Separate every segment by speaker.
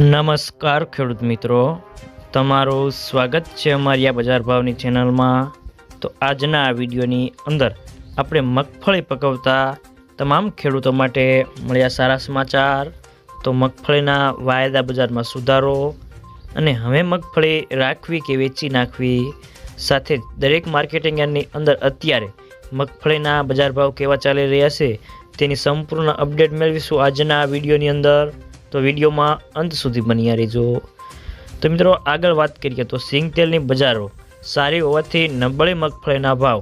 Speaker 1: નમસ્કાર, ખેડૂત મિત્રો. તમારું સ્વાગત છે અમારી આ બજાર ભાવની ચેનલમાં. તો આજના આ વિડીયોની અંદર આપણે મગફળી પકવતા તમામ ખેડૂતો માટે મળ્યા સારા સમાચાર. તો મગફળીના વાયદા બજારમાં સુધારો અને હવે મગફળી રાખવી કે વેચી નાખવી. સાથે દરેક માર્કેટિંગ યાર્ડની અંદર અત્યારે મગફળીના બજાર ભાવ કેવા ચાલી રહ્યા છે તેની સંપૂર્ણ અપડેટ મેળવીશું આજના આ વિડીયોની અંદર. તો વિડીયોમાં અંત સુધી બન્યા રહેજો. તો મિત્રો, આગળ વાત કરીએ તો સિંગ તેલની બજારો સારી હોવાથી નબળી મગફળીના ભાવ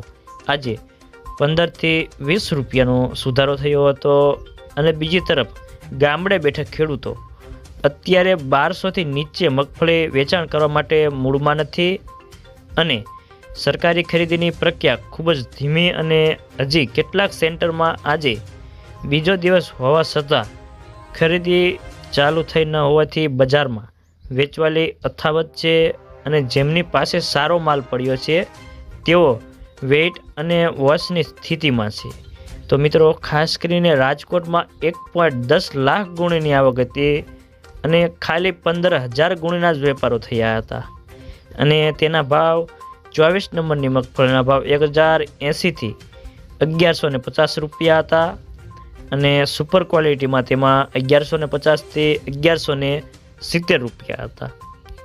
Speaker 1: આજે પંદરથી વીસ રૂપિયાનો સુધારો થયો હતો. અને બીજી તરફ, ગામડે બેઠા ખેડૂતો અત્યારે બારસોથી નીચે મગફળી વેચાણ કરવા માટે મૂળમાં નથી અને સરકારી ખરીદીની પ્રક્રિયા ખૂબ જ ધીમી અને હજી કેટલાક સેન્ટરમાં આજે બીજો દિવસ હોવા છતાં ખરીદી ચાલુ થઈ ન હોવાથી બજારમાં વેચવાલી અથાવત છે અને જેમની પાસે સારો માલ પડ્યો છે, તેઓ વેઇટ અને વોશની સ્થિતિમાં છે. તો મિત્રો, ખાસ કરીને રાજકોટમાં એક પોઈન્ટ દસ લાખ ગુણીની આવક હતી અને ખાલી પંદર હજાર ગુણીના જ વેપારો થયા હતા. અને તેના ભાવ ચોવીસ નંબરની મગફળીના ભાવ એક હજાર એંસીથી અગિયારસો ને પચાસ રૂપિયા હતા. અને સુપર ક્વોલિટીમાં તેમાં અગિયારસો ને પચાસથી અગિયારસો ને સિત્તેર રૂપિયા હતા.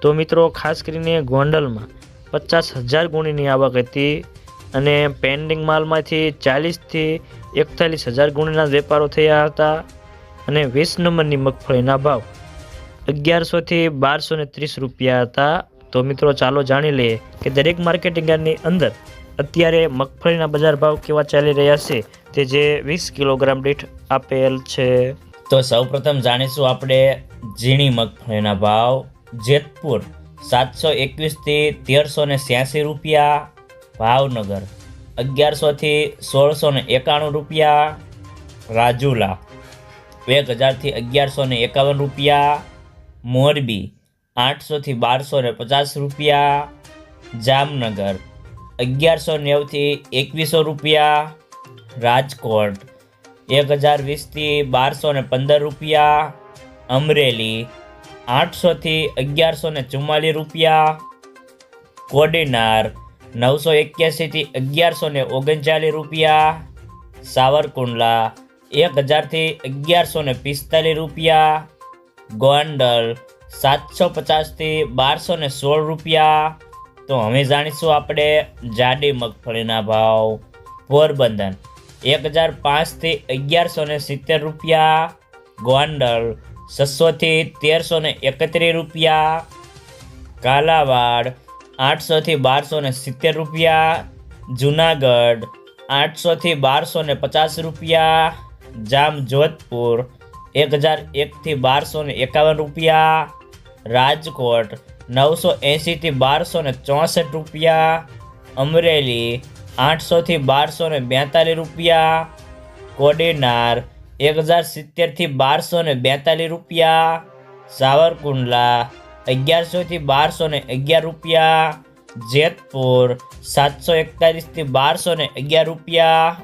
Speaker 1: તો મિત્રો, ખાસ કરીને ગોંડલમાં પચાસ હજાર ગુણીની આવક હતી અને પેન્ડિંગ માલમાંથી ચાલીસથી એકતાલીસ હજાર ગુણીના વેપારો થયા હતા અને વીસ નંબરની મગફળીના ભાવ અગિયારસોથી બારસો ને ત્રીસ રૂપિયા હતા. તો મિત્રો, ચાલો જાણી લઈએ કે દરેક માર્કેટિંગ યાર્ડની અંદર અત્યારે મગફળીના બજાર ભાવ કેવા ચાલી રહ્યા છે તે જે વીસ કિલોગ્રામ દીઠ આપેલ છે.
Speaker 2: તો સૌપ્રથમ જાણીશું આપણે ઝીણી મગફળીના ભાવ. જેતપુર સાતસો એકવીસથી તેરસો ને છ્યાસી રૂપિયા. ભાવનગર અગિયારસોથી સોળસો ને એકાણું રૂપિયા. રાજુલા એક હજારથી અગિયારસો ને એકાવન રૂપિયા. મોરબી આઠસોથી બારસો ને પચાસ રૂપિયા. જામનગર અગિયારસો નેવથી એકવીસો રૂપિયા રાજકોટ, એક હજાર વીસથી બારસો ને પંદર રૂપિયા અમરેલી, આઠસોથી અગિયારસો ને ચુમ્માલીસ રૂપિયા કોડીનાર, નવસો એક્યાસીથી અગિયારસો ને ઓગણચાલીસ રૂપિયા સાવરકુંડલા, એક હજારથી અગિયારસો ને પિસ્તાલીસ રૂપિયા ગોંડલ, સાતસો પચાસથી બારસો ને સોળ રૂપિયા તો હવે જાણીશું આપણે જાડી મગફળીના ભાવ, પોરબંદર. એક હજાર પાંચથી અગિયારસો ને સિત્તેર રૂપિયા, ગોંડલ છસોથી તેરસો ને એકત્રીસ રૂપિયા, કાલાવાડ આઠસોથી બારસો ને સિત્તેર રૂપિયા, જુનાગઢ આઠસોથી બારસો ને પચાસ રૂપિયા, જામજોધપુર એક હજાર એકથી બારસો ને એકાવન રૂપિયા, રાજકોટ નવસો એંશીથી બારસો ને ચોસઠ રૂપિયા, અમરેલી આઠસોથી બારસો ને બેતાલીસ રૂપિયા, કોડીનાર એક હજાર સિત્તેરથી બારસો ને બેતાલીસ રૂપિયા, સાવરકુંડલા અગિયારસોથી બારસો ને અગિયાર રૂપિયા, જેતપુર સાતસો એકતાલીસથી બારસો ને અગિયાર રૂપિયા